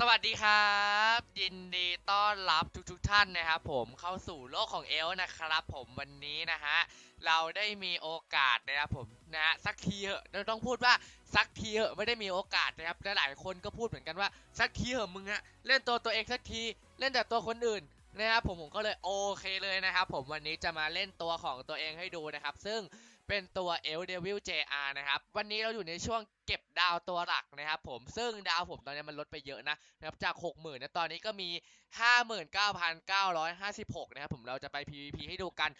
สวัสดีครับ ยินดีต้อนรับทุกๆทท่านนะครับ ผมเข้าสู่โลกของเอลนะครับ ผมวันนี้นะฮะเราได้มีโอกาสนะครับผมนะฮะสักทีเหอะเราต้องพูดว่าสักทีเหอะไม่ได้มีโอกาสนะครับและหลายคนก็พูดเหมือนกันว่าสักทีเหอะมึงอะเล่นตัวตัวเองสักทีเล่นแต่ตัวคนอื่นนะครับผมผมก็เลยโอเคเลยนะครับ ผมวันนี้จะมาเล่นตัวของตัวเองให้ดูนะครับ ซึ่ง เป็นตัวเอลเดวิล JR นะครับ วันนี้เราอยู่ในช่วงเก็บดาวตัวหลักนะครับผม ซึ่งดาวผมตอนนี้มันลดไปเยอะนะนะครับจาก 60,000นะตอนนี้ก็มี 59,956 นะครับผมเราจะไป PVP ให้ดูกัน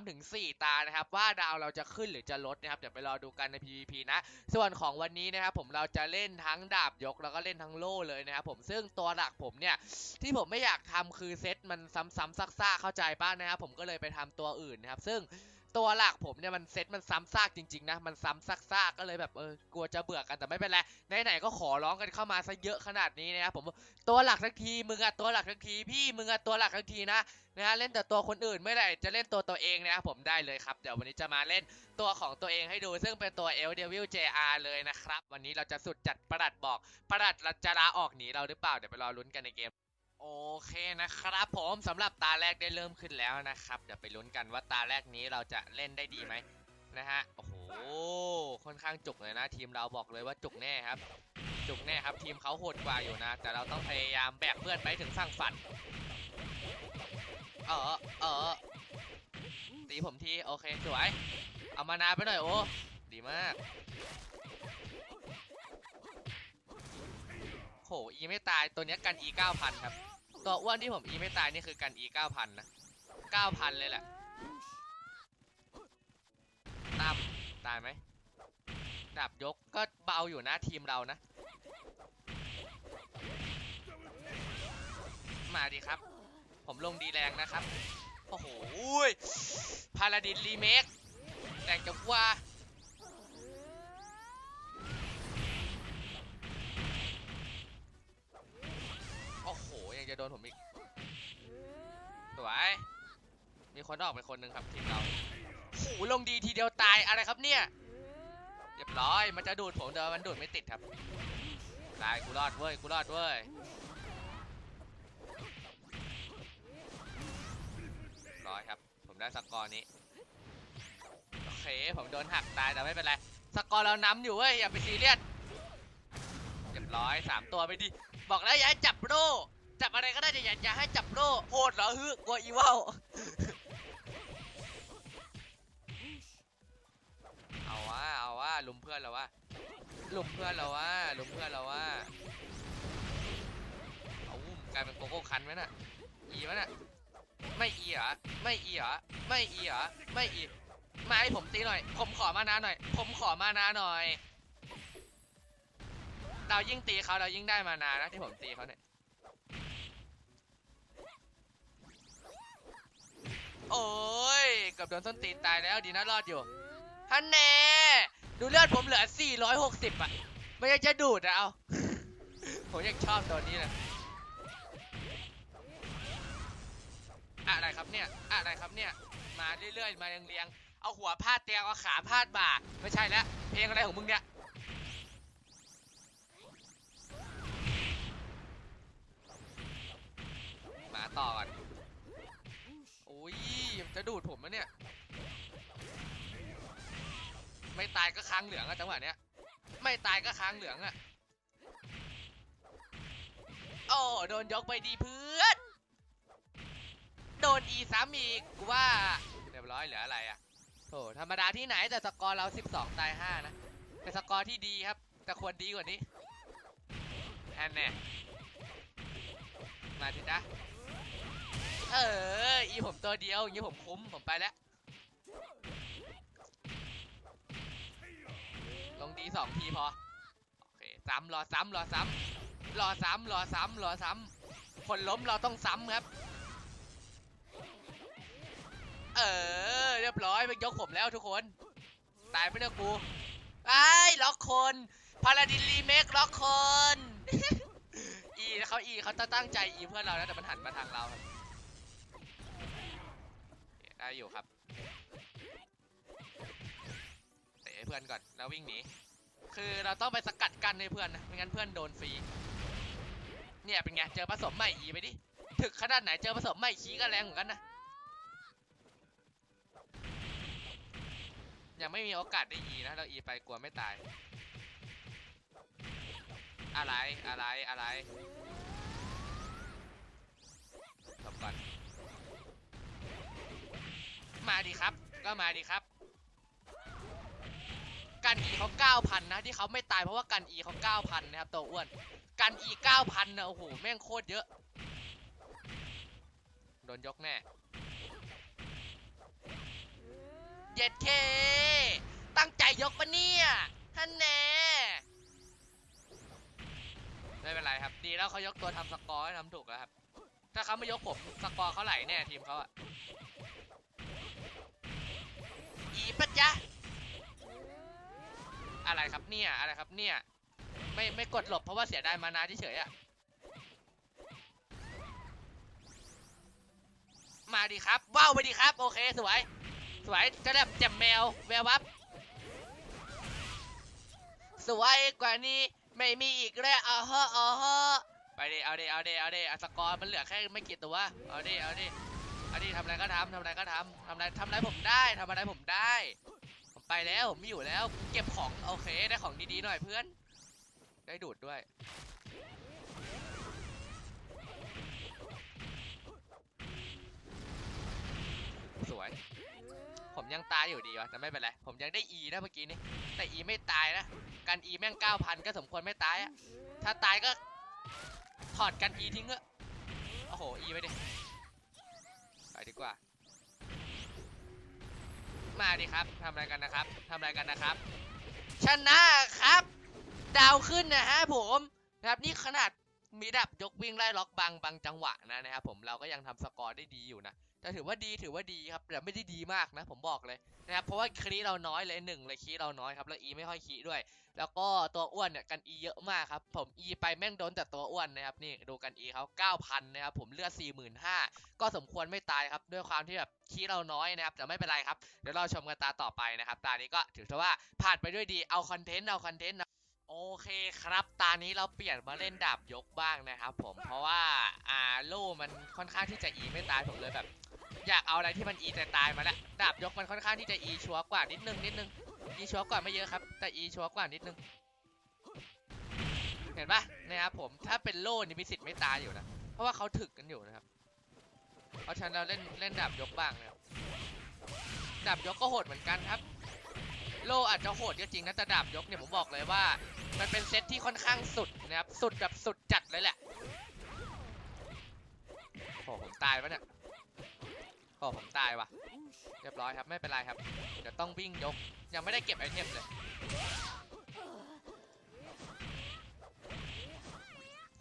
3-4 ตานะครับ ว่าดาวเราจะขึ้นหรือจะลดนะครับ เดี๋ยวไปรอดูกันใน PVP นะ ส่วนของวันนี้นะครับผมเราจะเล่นทั้งดาบยกแล้วก็เล่นทั้งโล่เลยนะครับผมซึ่งตัวหลักผมเนี่ยที่ผมไม่อยากทำคือเซตมันซ้ำๆซากๆเข้าใจป้ะนะครับผมก็เลยไปทำตัวอื่นนะครับซึ่ง ตัวหลักผมเนี่ยมันเซตมันซ้ำซากจริงๆนะ มันซ้ำซากๆก็เลยแบบเออกลัวจะเบื่อกันแต่ไม่เป็นไรไหนๆก็ขอร้องกันเข้ามาซะเยอะขนาดนี้นะครับผมตัวหลักทั้งทีมึงอะตัวหลักทั้งทีพี่มึงอะตัวหลักทั้งทีนะนะฮะเล่นแต่ตัวคนอื่นไม่ได้จะเล่นตัวตัวเองนะครับผมได้เลยครับเดี๋ยววันนี้จะมาเล่นตัวของตัวเองให้ดู ซึ่งเป็นตัวเอลเดวิล JR เลยนะครับ วันนี้เราจะสุดจัดประดัดบอกประดัดจะลาออกหนีเราหรือเปล่าเดี๋ยวไปรอลุ้นกันในเกม โอเคนะครับ ผมสำหรับตาแรกได้เริ่มขึ้นแล้วนะครับ เดี๋ยวไปลุ้นกันว่าตาแรกนี้เราจะเล่นได้ดีไหมนะฮะโอ้โหค่อนข้างจุกเลยนะ ทีมเราบอกเลยว่าจุกแน่ครับ จุกแน่ครับ ทีมเขาโหดกว่าอยู่นะ แต่เราต้องพยายามแบกเพื่อนไปถึงฝั่งฝันเออเออตีผมทีโอเคสวยเอามานาไปหน่อยโอ้ดีมากโหอีไม่ตายตัวนี้กันอี9,000ครับ ตัวอ้วนที่ผมอีไม่ตายนี่คือกันอี9,000นนะ9,000เลยแหละตามตายไหมดาบยกก็เบาอยู่นะทีมเรานะ มาดีครับ ผมลงดีแรงนะครับ โอ้โหพาลาดินรีเมคแรงจะว่า ดนผมอีก สวย มีคนออกไปคนหนึ่งครับทีมเราโอ้โหลงดีทีเดียวตายอะไรครับเนี่ยเรียบร้อย มันจะดูดผมเดินมันดูดไม่ติดครับตายกูรอดเว้ย กูรอดเว้ยร้อยครับ ผมได้สกอร์นี้ โอเค ผมโดนหักตายแต่ไม่เป็นไร สกอร์เรานำอยู่เว้ย อย่าไปซีเรียสเรียบร้อยสามตัวไปดิ บอกแล้วอย่าจับโร่ จับอะไรก็ได้แต่อย่าอย่าให้จับโร่โหดเหรอฮึกลัวอีเวเอาวะเอาวะลุมเพื่อนเราวะลุมเพื่อนเราวะลุมเพื่อนเราวะเอาอุ้มกลายเป็นโกโก้คันไหมน่ะอีไหมน่ะไม่อีเหรอไม่อีเหรอไม่อีเหรอไม่อีมาให้ผมตีหน่อย ผมขอมานาหน่อย ผมขอมานาหน่อย เรายิ่งตีเขาเรายิ่งได้มานานะที่ผมตีเขาเนี่ย โอ้ยเกือบโดนส้นตีนตายแล้วดีนะรอดอยู่ฮันแน่ดูเลือดผมเหลือ 460 อะ ไม่ใช่จะดูดอะเอา ผมยังชอบตัวนี้เลยอะไรครับเนี่ย อะไรครับเนี่ย มาเรื่อยๆ มาเรียงๆ เอาหัวพาดเตียงเอาขาพาดบ่า ไม่ใช่แล้ว เพลงอะไรของมึงเนี่ยมาต่อก่อน จะดูดผมมะเนี่ย ไม่ตายก็ค้างเหลืองอะจังหวะเนี้ย ไม่ตายก็ค้างเหลืองอะโอ้โดนยกไปดีเพื่อน โดนอีซ้ำอีกกูว่าเรียบร้อยเหลืออะไรอะโถธรรมดาที่ไหนแต่สกอร์เรา 12 ตาย 5 นะ เป็นสกอร์ที่ดีครับ แต่ควรดีกว่านี้แอนแน่มาสิจ๊ะ เออ อีผมตัวเดียวอย่างนี้ผมคุ้ม ผมไปแล้ว ลงดีสองทีพอ โอเค ซ้ำรอซ้ำรอซ้ำรอซ้ำรอซ้ำรอซ้ำคนล้มเราต้องซ้ำครับ เออ เรียบร้อยไปยกผมแล้วทุกคน ตายไปเนอะกูไอ้ล็อกคนพาราดินรีเมคล็อกคนอีเขาอีเขาตั้งใจอีเพื่อนเราแล้วแต่มันหันมาทางเราครับ ได้อยู่ครับเตะเพื่อนก่อนแล้ววิ่งหนีคือเราต้องไปสกัดกันให้เพื่อนนะไม่งั้นเพื่อนโดนฟรีเนี่ยเป็นไงเจอผสมใหม่อีไปดิถึกขนาดไหนเจอผสมใหม่ขี้ก็แรงเหมือนกันนะยังไม่มีโอกาสได้อีนะเราอีไปกลัวไม่ตาย อะไรอะไรอะไรจบก่อน มาดีครับ ก็มาดีครับ กันอีเขา9,000นะที่เขาไม่ตายเพราะว่ากันอีเขา9,000นะครับตัวอ้วน กันอี9,000นะโอ้โหแม่งโคตรเยอะ โดนยกแน่เย็ดเค ตั้งใจยกปะเนี่ยท่านแน่ไม่เป็นไรครับ ดีแล้วเขายกตัวทำสกอร์ให้ทำถูกแล้วครับ ถ้าเขาไม่ยกผมสกอร์เขาไหลแน่ทีมเขาอะ อีปะจ๊ะ อะไรครับเนี่ย อะไรครับเนี่ย ไม่ไม่กดหลบเพราะว่าเสียดายมานาเฉยๆอะมาดีครับ ว้าวไปดีครับ โอเค สวย สวยจะแบบแจ่มแมว แวววับ สวยกว่านี้ไม่มีอีกแล้วอ๋อฮะอ๋อฮะไปดิเอาดิเอาดิเอาดิอสกอร์มันเหลือแค่ไม่กี่ตัว เอาดิเอาดิ อาดิทำอะไรก็ทำทำอะไรก็ทำทำอะไรทำอะไรผมได้ทำอะไรผมได้ ผมไปแล้วผมไม่อยู่แล้ว เก็บของโอเคได้ของดีๆหน่อยเพื่อน ได้ดูดด้วยสวย ผมยังตายอยู่ดีวะแต่ไม่เป็นไร ผมยังได้ E นะเมื่อกี้นี้ แต่ E ไม่ตายนะ กัน E แม่ง9,000 ก็สมควรไม่ตายอะถ้าตายก็ ถอดกัน E ทิ้งเถอะโอ้โห E ไปดิ ดีกว่า มาดิครับทำอะไรกันนะครับทำอะไรกันนะครับ ชนะครับ ดาวขึ้นนะฮะผมนะครับนี่ขนาดมีดับยกวิ่งไล่ล็อกบางบางจังหวะนะนะครับผมเราก็ยังทำสกอร์ได้ดีอยู่นะ แต่ถือว่าดีถือว่าดีครับแต่ไม่ได้ดีมากนะ ผมบอกเลยนะครับเพราะว่าคีเราน้อยเลยหนึ่งเลยคีเราน้อยครับแล้วอีไม่ค่อยคีด้วย แล้วก็ตัวอ้วนเนี่ยกันอีเยอะมากครับ ผมอีไปแม่งโดนแต่ตัวอ้วนนะครับนี่ดูกันอีเขา9,000นะครับผมเลือด45,000ก็สมควรไม่ตายครับด้วยความที่แบบคีเราน้อยนะครับแต่ไม่เป็นไรครับเดี๋ยวเราชมกันตาต่อไปนะครับตานี้ก็ถือว่าผ่านไปด้วยดีเอาคอนเทนต์เอาคอนเทนต์นะ โอเคครับตานี้เราเปลี่ยนมาเล่นดาบยกบ้างนะครับผมเพราะว่าอ่าโล่มันค่อนข้างที่จะอีไม่ตายผมเลยแบบ อยากเอาอะไรที่มันอีแต่ตายมาแล้วดาบยกมันค่อนข้างที่จะอีชัวกว่านิดนึงนิดนึงอีชัวกว่าไม่เยอะครับ แต่อีชัวกว่านิดนึง เห็นปะนะครับผมถ้าเป็นโล่นี่มีสิทธิ์ไม่ตายอยู่นะเพราะว่าเขาถึกกันอยู่นะครับ เพราะฉะนั้นเราเล่นเล่นดาบยกบ้างนะครับดาบยกก็โหดเหมือนกันครับ โลอาจจะโหดก็จริงนะแต่ดาบยกเนี่ยผมบอกเลยว่า มันเป็นเซตที่ค่อนข้างสุดนะครับ สุดแบบสุดจัดเลยแหละโอ้ผมตายปะเนี่ยโอ้ผมตายวะเรียบร้อยครับไม่เป็นไรครับ เดี๋ยวต้องวิ่งยก ยังไม่ได้เก็บไอเทมเลย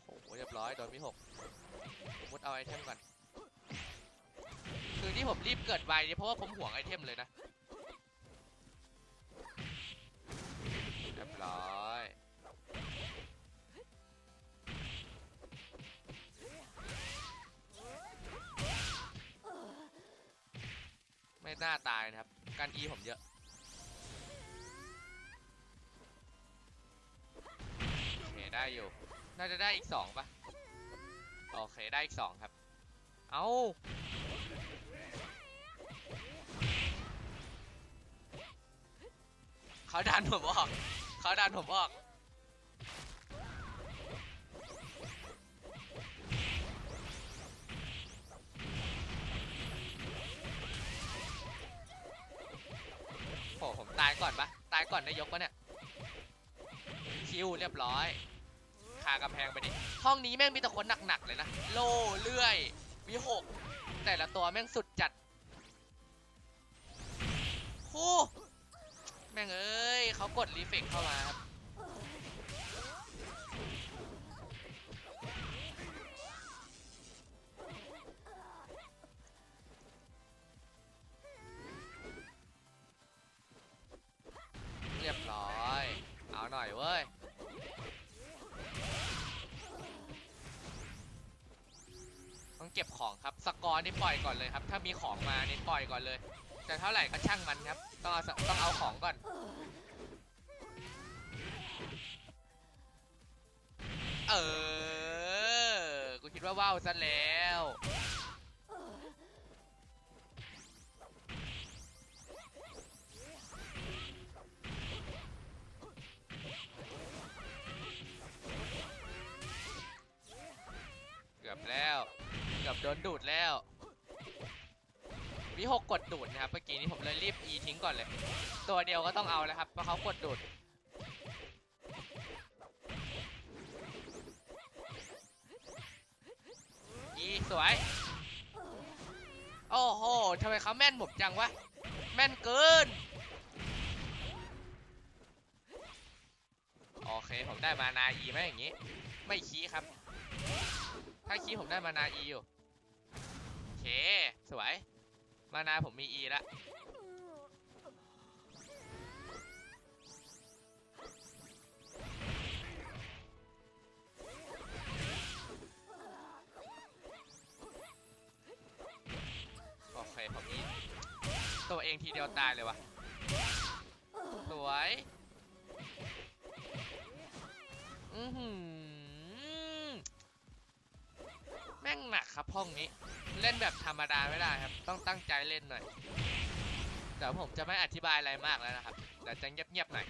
โอ้โหเรียบร้อยโดนวิหกผมมุดเอาไอเทมก่อนคือที่ผมรีบเกิดไวเนี่ยเพราะว่าผมห่วงไอเทมเลยนะ ร้อยไม่น่าตายนะครับ การอีผมเยอะ โอเค ได้อยู่ น่าจะได้อีกสองปะโอเค ได้อีกสองครับ เอาเขาดันผมออก เขาดันผมออก โอ้ผมตายก่อนปะตายก่อนได้ยกปะเนี่ย คิวเรียบร้อยคากำแพงไปดิห้องนี้แม่งมีแต่คนหนักๆเลยนะ โล่เลื่อยวิหก แต่ละตัวแม่งสุดจัดคูแม่งเอ้ย เขากดรีเฟกเข้ามาครับเรียบร้อย เอาหน่อยเว้ยต้องเก็บของครับสกอร์นี่ปล่อยก่อนเลยครับ ถ้ามีของมานี่ปล่อยก่อนเลยแต่เท่าไหร่ก็ช่างมันครับ ต้องเอาต้องเอาของก่อน ดว่าว่าวซะแล้ว เกือบแล้ว เกือบโดนดูดแล้ววิหกกดดูดนะครับเมื่อกี้นี้ผมเลยรีบ E ทิ้งก่อนเลย ตัวเดียวก็ต้องเอาแล้วครับเพราะเขากดดูด E สวย โอ้โหทำไมเขาแม่นผมจังวะ แม่นเกิน โอเค ผมได้มานา E ไหมอย่างงี้ ไม่ขี้ครับ ถ้าขี้ผมได้มานา E อยู่ โอเค สวย มานาผมมี E แล้ว ตัวเองทีเดียวตายเลยวะสวยอือหือแม่งหนักครับห้องนี้ เล่นแบบธรรมดาไม่ได้ครับ ต้องตั้งใจเล่นหน่อยเดี๋ยวผมจะไม่อธิบายอะไรมากแล้วนะครับแต่จะเงียบๆหน่อย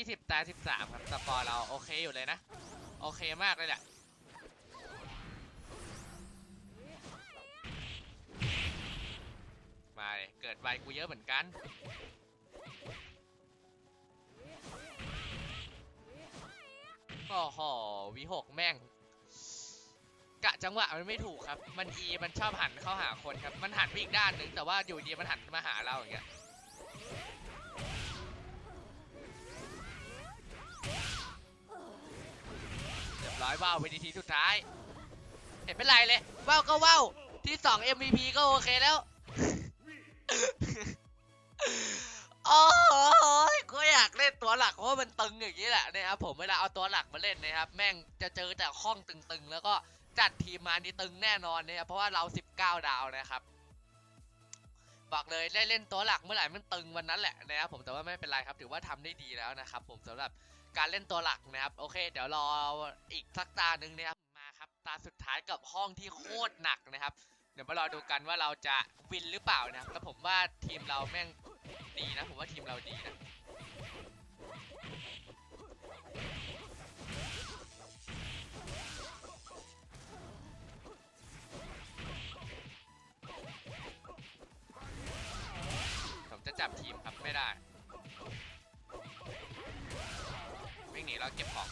ยี่สิบตาสิบสามครับสกอร์เราโอเคอยู่เลยนะ โอเคมากเลยแหละมาเลยเกิดไวกูเยอะเหมือนกันโอ้โหวิหกแม่ง กะจังหวะมันไม่ถูกครับ มันอีมันชอบหันเข้าหาคนครับ มันหันไปอีกด้านหนึ่งแต่ว่าอยู่ดีมันหันมาหาเราอย่างเงี้ย อยว่าวเป็นทีสุดท้าย เห็นเป็นไรเลยว่าวก็ว่าวที่2 MVP ก็โอเคแล้ว โอ้โหก็อยากเล่นตัวหลักเพราะว่ามันตึงอย่างนี้แหละนะครับผมเวลาเอาตัวหลักมาเล่นนะครับ แม่งจะเจอแต่ห้องตึงๆ แล้วก็จัดทีมมานี่ตึงแน่นอนนะครับเพราะว่าเรา 19 ดาวนะครับบอกเลยได้เล่นตัวหลักเมื่อไหร่มันตึงวันนั้นแหละนะครับผมแต่ว่าไม่เป็นไรครับถือว่าทำได้ดีแล้วนะครับผมสำหรับ การเล่นตัวหลักนะครับ โอเค เดี๋ยวรออีกสักตาหนึ่งนะครับมาครับตาสุดท้ายกับห้องที่โคตรหนักนะครับ เดี๋ยวมารอดูกันว่าเราจะวินหรือเปล่านะครับแล้วผมว่าทีมเราแม่งดีนะผมว่าทีมเราดีนะผมจะจับทีมครับไม่ได้ หนีแล้วเก็บของ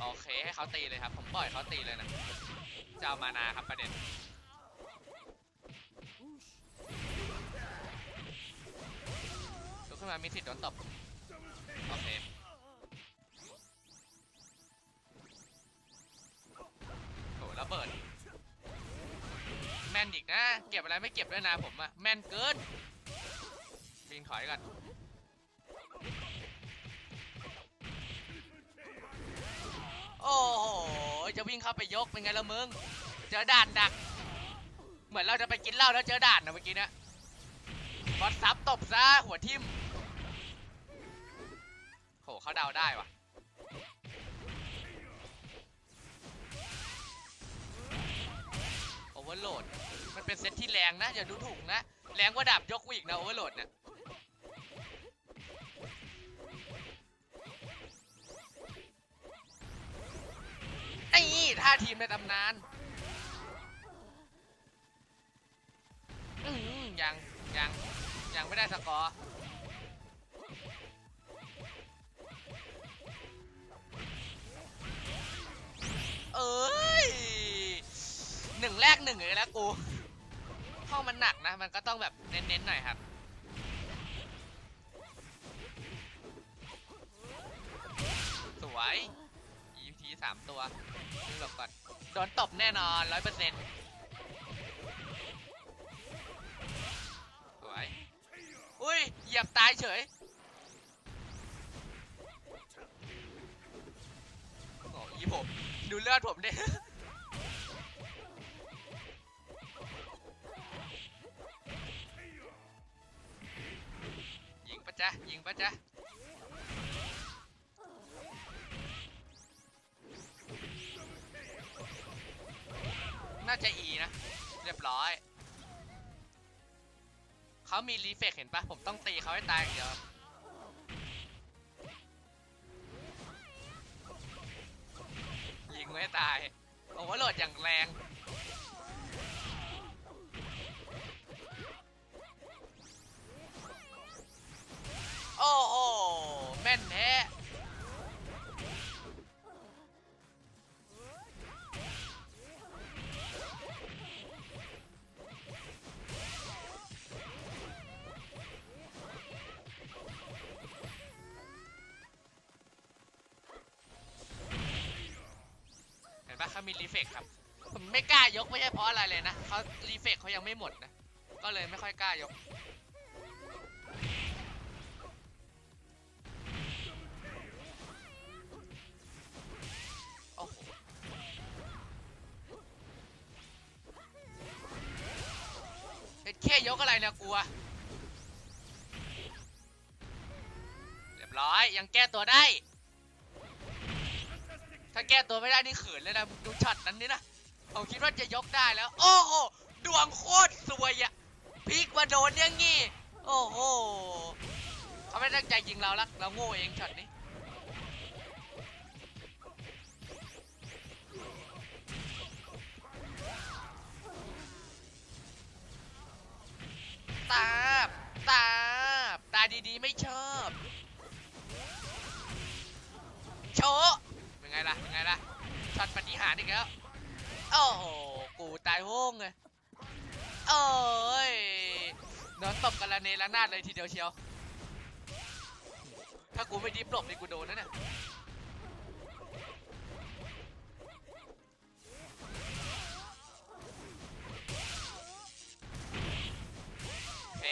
โอเคให้เขาตีเลยครับ ผมปล่อยเขาตีเลยนะจะเอามานาครับประเด็นลุกขึ้นมามีสิทธิ์โดนตบโอเค นอีกนะ เก็บอะไรไม่เก็บด้วยนะผมอะแม่นเกินวิ่งถอยก่อนโอ้โหจะวิ่งเข้าไปยกเป็นไงละมึงเจอด่านดัก เหมือนเราจะไปกินเหล้าแล้วเจอด่านนะเมื่อกี้นะบอสซับตบซะหัวทิ่มโหเขาเดาได้วะโอเวอร์โหลด มันเป็นเซตที่แรงนะอย่าดูถูกนะ แรงกว่าดาบยกอีกนะโอเวอร์โหลดเนี่ยไอ้ท่าทีมในตำนานยังยังยังไม่ได้สกอร์เอ้ยหนึ่งแรกหนึ่งเลยแล้วกู ห้องมันหนักนะ มันก็ต้องแบบเน้นๆหน่อยครับ สวย ET สามตัวนึกหลบก่อน โดนตบแน่นอนร้อยเปอร์เซ็นต์สวย อุ้ย เหยียบตายเฉยโอ้ยผม ดูเลือดผมดิ จ๊ะยิงปะจ๊ะน่าจะอีนะ เรียบร้อย เขามีรีเฟกเห็นปะผมต้องตีเขาให้ตายเดี๋ยวยิงไว้ให้ตาย โอ้โหโหลดอย่างแรง ฟกครับ ผมไม่กล้ายกไม่ใช่เพราะอะไรเลยนะเขารีเฟกเขายังไม่หมดนะ ก็เลยไม่ค่อยกล้ายก โอ้โหเฮ็ดแค่ยกอะไรเนี่ยกลัว เรียบร้อยยังแก้ตัวได้ ถ้าแก้ตัวไม่ได้นี่เขินเลยนะดูช็อตนั้นนี่นะผมคิดว่าจะยกได้แล้ว โอ้โหดวงโคตรสวยอะพลิกมาโดนอย่างงี้โอ้โหเขาไม่ตั้งใจยิงเราละเราโง่เองช็อตนี้ตาบตาบตาดีๆไม่ชอบ โชะเป็นไงล่ะ เป็นไงล่ะช็อตปฏิหารย์อีกแล้ว โอ้โห กูตายโห้งเลยโอ้ยโดนตบกันละเน ระนาดเลยทีเดียวเชียว ถ้ากูไม่ดิฟหลบนี่กูโดนนะเนี่ยเฟ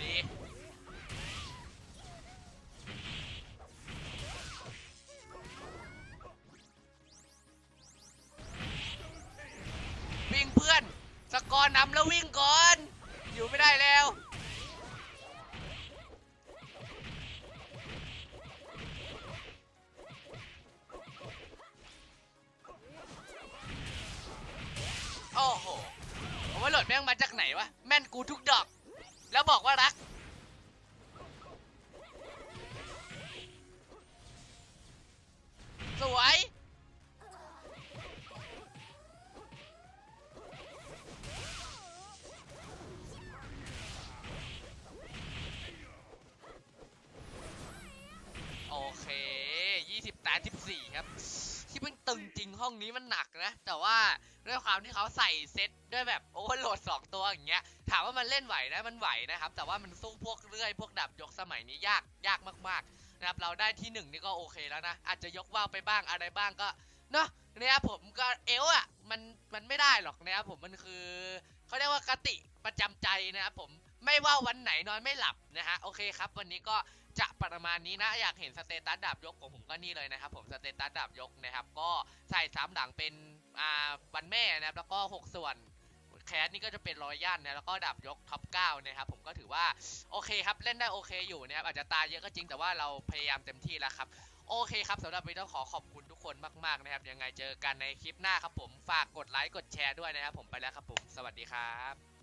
ดีวิ่งเพื่อน สกอร์นำแล้ววิ่งก่อน อยู่ไม่ได้แล้ว วยโอเค20ตา14 ครับ ที่มันตึงจริงห้องนี้มันหนักนะ แต่ว่าด้วยความที่เขาใส่เซตด้วยแบบโอเวอร์โหลด 2 ตัวอย่างเงี้ย ถามว่ามันเล่นไหวนะ มันไหวนะครับ แต่ว่ามันสู้พวกเรื่อย พวกดับยกสมัยนี้ยาก ยากมาก ๆ นะครับเราได้ที่หนึ่งนี่ก็โอเคแล้วนะ อาจจะยกว่าวไปบ้างอะไรบ้างก็เนาะเนี่ยผมก็เอลอะมันมันไม่ได้หรอกนะครับผมมันคือเขาเรียกว่ากติประจำใจนะครับผมไม่ว่าวันไหนนอนไม่หลับนะฮะโอเคครับ วันนี้ก็จะประมาณนี้นะ อยากเห็นสเตตัสดาบยกของผมก็นี่เลยนะครับ ผมสเตตัสดาบยกนะครับ ก็ใส่สามหลังเป็นอ่าวันแม่นะครับแล้วก็ 6 ส่วน แคสนี่ก็จะเป็นรอยยันนะแล้วก็ดับยกท็อป9นะครับผมก็ถือว่าโอเคครับเล่นได้โอเคอยู่นะครับอาจจะตายเยอะก็จริงแต่ว่าเราพยายามเต็มที่แล้วครับโอเคครับสำหรับวันนี้ต้องขอขอบคุณทุกคนมากๆนะครับยังไงเจอกันในคลิปหน้าครับผมฝากกดไลค์กดแชร์ด้วยนะครับผมไปแล้วครับผมสวัสดีครับ